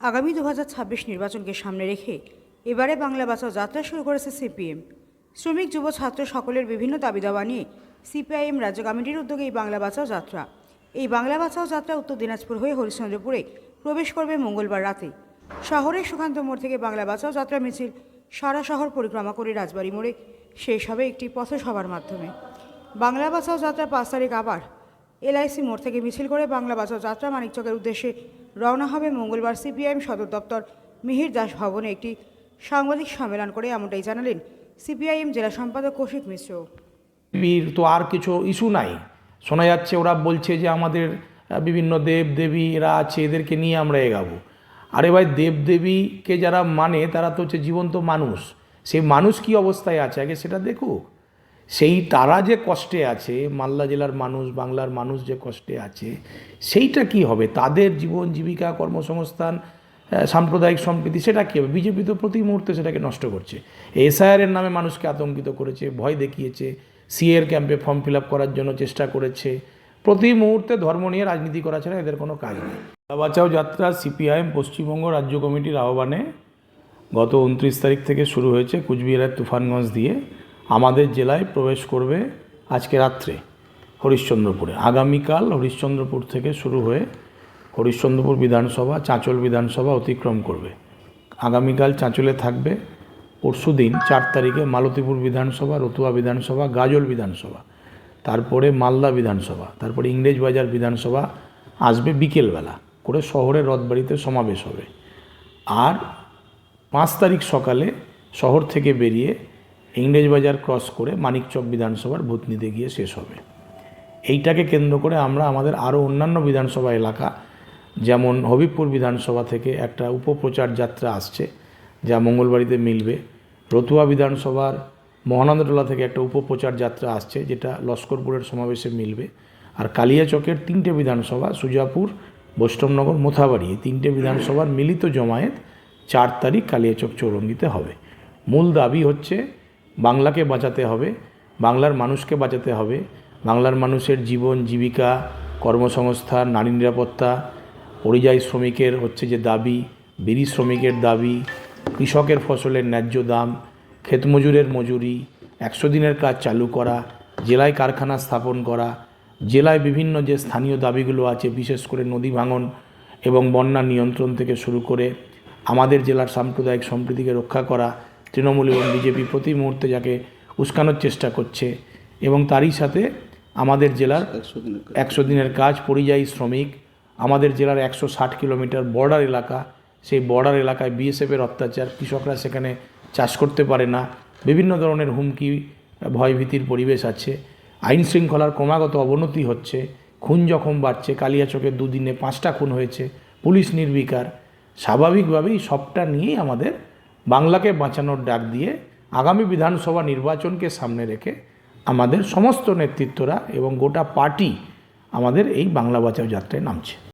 আগামী দু নির্বাচনকে সামনে রেখে এবারে বাংলা বাঁচাও যাত্রা শুরু করেছে সিপিএম। শ্রমিক, যুব, ছাত্র সকলের বিভিন্ন দাবি দাওয়া নিয়ে সিপিআইএম রাজ্য কমিটির উদ্যোগে এই বাংলা বাঁচাও যাত্রা। এই বাংলা বাঁচাও যাত্রা উত্তর দিনাজপুর হয়ে হরিশ্চন্দ্রপুরে প্রবেশ করবে মঙ্গলবার রাতে। শহরের সুকান্ত মোড় থেকে বাংলা বাঁচাও যাত্রা মিছিল সারা শহর পরিক্রমা করে রাজবাড়ি মোড়ে শেষ হবে একটি পথসভার মাধ্যমে। বাংলা বাঁচাও যাত্রা পাঁচ তারিখ আবার এলআইসি মোড় থেকে মিছিল করে বাংলা বাঁচাও যাত্রা মানিকচকের উদ্দেশ্যে রওনা হবে মঙ্গলবার সিপিআইএম সদর দপ্তর। মিহির দাস ভবনে একটি সাংবাদিক সম্মেলন করে এমনটাই জানালেন সিপিআইএম জেলা সম্পাদক কৌশিক মিশ্র। দেবীর তো আর কিছু ইস্যু নাই। শোনা যাচ্ছে ওরা বলছে যে আমাদের বিভিন্ন দেব দেবী এরা আছে, এদেরকে নিয়ে আমরা এগাবো। আরে ভাই দেব দেবীকে যারা মানে তারা তো হচ্ছে জীবন্ত মানুষ। সেই মানুষ কি অবস্থায় আছে? আগে সেটা দেখুক। সেই তারা যে কষ্টে আছে, মালদা জেলার মানুষ, বাংলার মানুষ যে কষ্টে আছে, সেইটা কি হবে? তাদের জীবন, জীবিকা, কর্মসংস্থান সাম্প্রদায়িক সম্প্রীতি, সেটা কী হবে? বিজেপি তো প্রতি মুহূর্তে সেটাকে নষ্ট করছে। এসআইআরের নামে মানুষকে আতঙ্কিত করেছে, ভয় দেখিয়েছে, সিএর ক্যাম্পে ফর্ম ফিল আপ করার জন্য চেষ্টা করেছে। প্রতি মুহূর্তে ধর্ম নিয়ে রাজনীতি করা ছাড়া এদের কোনো কাজ নেই। বাঁচাও যাত্রা, সিপিআইএম, পশ্চিমবঙ্গ রাজ্য কমিটির আহ্বানে গত উনত্রিশ তারিখ থেকে শুরু হয়েছে কুচবিহারের তুফানগঞ্জ দিয়ে। আমাদের জেলায় প্রবেশ করবে আজকে রাত্রে হরিশ্চন্দ্রপুরে। আগামীকাল হরিশ্চন্দ্রপুর থেকে শুরু হয়ে হরিশ্চন্দ্রপুর বিধানসভা, চাঁচল বিধানসভা অতিক্রম করবে। আগামীকাল চাঁচলে থাকবে পরশু দিন চার তারিখে মালতীপুর বিধানসভা, রতুয়া বিধানসভা, গাজল বিধানসভা, তারপরে মালদা বিধানসভা, তারপরে ইংরেজবাজার বিধানসভা আসবে বিকেলবেলা করে শহরের রথবাড়িতে সমাবেশ হবে। আর পাঁচ তারিখ সকালে শহর থেকে বেরিয়ে ইংরেজবাজার ক্রস করে মানিকচক বিধানসভার ভূতনিতে গিয়ে শেষ হবে। এইটাকে কেন্দ্র করে আমরা আমাদের আরও অন্যান্য বিধানসভা এলাকা, যেমন হবিবপুর বিধানসভা থেকে একটা উপপ্রচার যাত্রা আসছে, যা মঙ্গলবাড়িতে মিলবে। রতুয়া বিধানসভার মহানন্দটোলা থেকে একটা উপপ্রচার যাত্রা আসছে, যেটা লস্করপুরের সমাবেশে মিলবে। আর কালিয়াচকের তিনটে বিধানসভা, সুজাপুর, বৈষ্ণবনগর, মোথাবাড়ি, এই তিনটে বিধানসভার মিলিত জমায়েত চার তারিখ কালিয়াচক চৌরঙ্গিতে হবে। মূল দাবি হচ্ছে বাংলাকে বাঁচাতে হবে, বাংলার মানুষকে বাঁচাতে হবে। বাংলার মানুষের জীবন, জীবিকা কর্মসংস্থান নারী নিরাপত্তা, পরিযায়ী শ্রমিকের হচ্ছে যে দাবি, বিড়ি শ্রমিকের দাবি, কৃষকের ফসলের ন্যায্য দাম, ক্ষেতমজুরের মজুরি, একশো দিনের কাজ চালু করা, জেলায় কারখানা স্থাপন করা, জেলায় বিভিন্ন যে স্থানীয় দাবিগুলো আছে, বিশেষ করে নদী ভাঙন এবং বন্যা নিয়ন্ত্রণ থেকে শুরু করে আমাদের জেলার সাম্প্রদায়িক সম্প্রীতিকে রক্ষা করা তৃণমূল এবং বিজেপি প্রতি মুহূর্তে যাকে উস্কানোর চেষ্টা করছে এবং তারই সাথে আমাদের জেলার একশো দিনের কাজ, পরিযায়ী শ্রমিক, আমাদের জেলার একশো ষাট কিলোমিটার বর্ডার এলাকা, সেই বর্ডার এলাকায় বিএসএফের অত্যাচার, কৃষকরা সেখানে চাষ করতে পারে না, বিভিন্ন ধরনের হুমকি, ভয়ভীতির পরিবেশ আছে, আইন শৃঙ্খলার ক্রমাগত অবনতি হচ্ছে, খুন জখম বাড়ছে কালিয়াচকের দুদিনে পাঁচটা খুন হয়েছে, পুলিশ নির্বিকার, স্বাভাবিকভাবেই সবটা নিয়েই আমাদের বাংলাকে বাঁচানোর ডাক দিয়ে আগামী বিধানসভা নির্বাচনকে সামনে রেখে আমাদের সমস্ত নেতৃত্বরা এবং গোটা পার্টি আমাদের এই বাংলা বাঁচাও যাত্রায় নামছে।